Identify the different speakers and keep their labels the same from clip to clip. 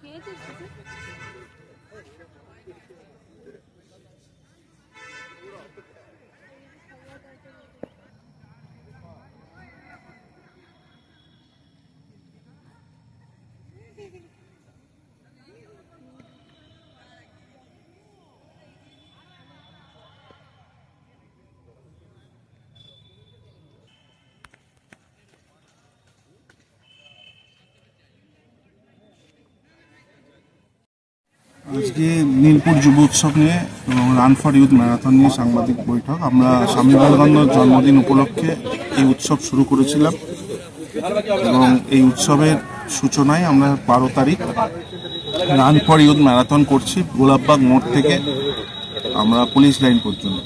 Speaker 1: Quem é আজকে নীলপুর যুব উৎসব নিয়ে এবং রান ফর ইউথ ম্যারাথন নিয়ে সাংবাদিক বৈঠক। আমরা স্বামী বিবেকানন্দ জন্মদিন উপলক্ষে এই উৎসব শুরু করেছিলাম এবং এই উৎসবের সূচনায় আমরা বারো তারিখ রান ফর ইউথ ম্যারাথন করছি গোলাপবাগ মোড় থেকে আমরা পুলিশ লাইন পর্যন্ত।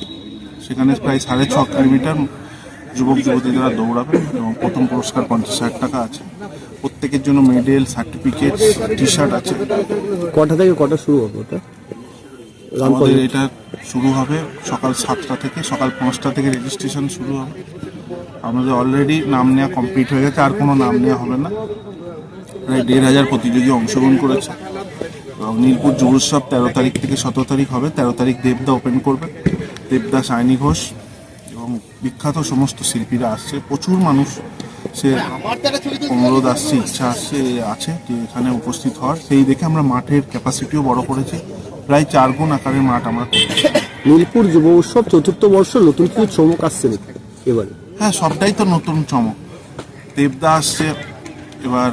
Speaker 1: সেখানে প্রায় সাড়ে ছ কিলোমিটার যুবক যুবতীরা দৌড়াবে এবং প্রথম পুরস্কার পঞ্চাশ হাজার টাকা আছে। প্রত্যেকের জন্য মেডেল সার্টিফিকেট টি শার্ট আছে।
Speaker 2: কটা থেকে কটা শুরু হবে ওটা?
Speaker 1: আমাদের এটা শুরু হবে সকাল সাতটা থেকে সকাল পাঁচটা থেকে রেজিস্ট্রেশন শুরু হবে। আমাদের অলরেডি নাম নেওয়া কমপ্লিট হয়ে গেছে আর কোনো নাম নেওয়া হবে না। প্রায় দেড় হাজার প্রতিযোগী অংশগ্রহণ করেছে। এবং নীলপুর যুব উৎসব তেরো তারিখ থেকে সতেরো তারিখ হবে। তেরো তারিখ দেবদা ওপেন করবে। দেবদা সায়নী ঘোষ বিখ্যাত সমস্ত শিল্পীরা আসছে প্রচুর মানুষ সে অনুরোধ আসছে ইচ্ছা আসছে আছে যে এখানে উপস্থিত হওয়ার। সেই দেখে আমরা মাঠের ক্যাপাসিটিও বড় করেছি। প্রায় চার গুণ আকারের মাঠ আমরা
Speaker 2: নীলপুর যুব উৎসব চতুর্থ বর্ষ নতুন কিছু চমক আসছে এবারে?
Speaker 1: হ্যাঁ সবটাই তো নতুন চমক। দেবদা আসছে এবার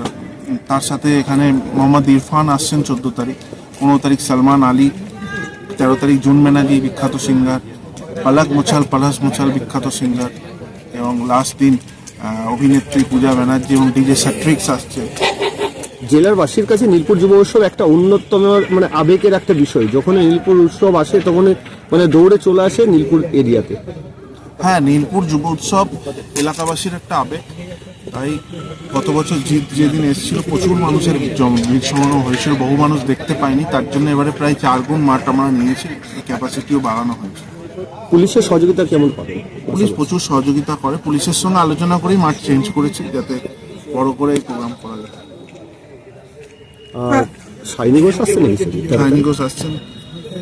Speaker 1: তার সাথে এখানে মোহাম্মদ ইরফান আসছেন চোদ্দ তারিখ। পনেরো তারিখ সালমান আলী তেরো তারিখ জুন ব্যানার্জি বিখ্যাত সিঙ্গার। পালাক মোছাল পালাস মোছাল বিখ্যাত সিঙ্গার। এবং লাস্ট দিন অভিনেত্রী পূজা ব্যানার্জি এবং ডিজে স্যাট্রিক্স আসছে।
Speaker 2: জেলার বাসীর কাছে নীলপুর যুব উৎসব একটা অন্যতম মানে আবেগের একটা বিষয়। যখন নীলপুর উৎসব আসে তখন মানে দৌড়ে চলে আসে নীলপুর এরিয়াতে।
Speaker 1: হ্যাঁ নীলপুর যুব উৎসব এলাকাবাসীর একটা আবেগ। তাই গত বছর জিৎ যেদিন এসেছিল প্রচুর মানুষের ভিড় সমাগম হয়েছিল। বহু মানুষ দেখতে পায়নি। তার জন্য এবারে প্রায় চার গুণ মাঠ আমরা নিয়েছি। ক্যাপাসিটিও বাড়ানো হয়েছে।
Speaker 2: পুলিশের সহযোগিতা কেমন পাবে?
Speaker 1: পুলিশ প্রচুর সহযোগিতা করে। পুলিশের সঙ্গে আলোচনা করেই মাঠ চেঞ্জ করেছি যাতে বড় করে এই প্রোগ্রাম করা যায়।
Speaker 2: সাইনি ঘোষ?
Speaker 1: ঘোষ আসছেন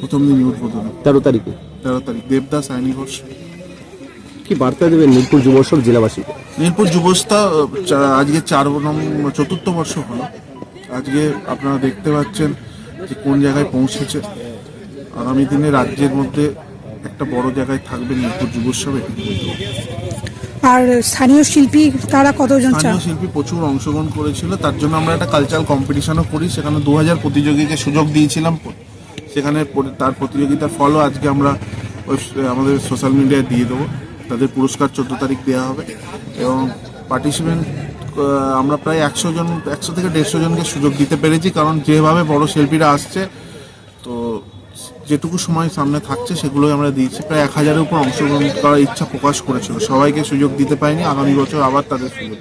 Speaker 1: প্রথম দিন উদ্বোধনে
Speaker 2: তেরো তারিখে?
Speaker 1: তেরো তারিখ। দেবদাস ঘোষ।
Speaker 2: কি বার্তা দেবেন নীলপুর যুব উৎসব জেলাবাসীকে?
Speaker 1: নীলপুর যুবস্থা আজকে চার নম্বর চতুর্থ বর্ষ হলো। আজকে আপনারা দেখতে পাচ্ছেন যে কোন জায়গায় পৌঁছেছে। আগামী দিনে রাজ্যের মধ্যে একটা বড় জায়গায় থাকবে নীলপুর যুবোৎসব এটি বলতে পারি।
Speaker 3: আর স্থানীয় শিল্পী তারা কতজন
Speaker 1: স্থানীয় শিল্পী প্রচুর অংশগ্রহণ করেছিল তার জন্য আমরা একটা কালচারাল কম্পিটিশনও করি সেখানে দু হাজার প্রতিযোগীকে সুযোগ দিয়েছিলাম। সেখানে তার প্রতিযোগিতার ফলও আজকে আমরা আমাদের সোশ্যাল মিডিয়ায় দিয়ে দেবো। তাদের পুরস্কার চোদ্দ তারিখ দেওয়া হবে। এবং পার্টিসিপেন্ট আমরা প্রায় একশো জন একশো থেকে দেড়শো জনকে সুযোগ দিতে পেরেছি কারণ যেভাবে বড় শিল্পীরা আসছে তো যেটুকু সময় সামনে থাকছে, সেগুলোই আমরা দিয়েছি। প্রায় এক হাজারের উপর অংশগ্রহণ করার ইচ্ছা প্রকাশ করেছিল। সবাইকে সুযোগ দিতে পারিনি। আগামী বছর আবার তাদের সুযোগ।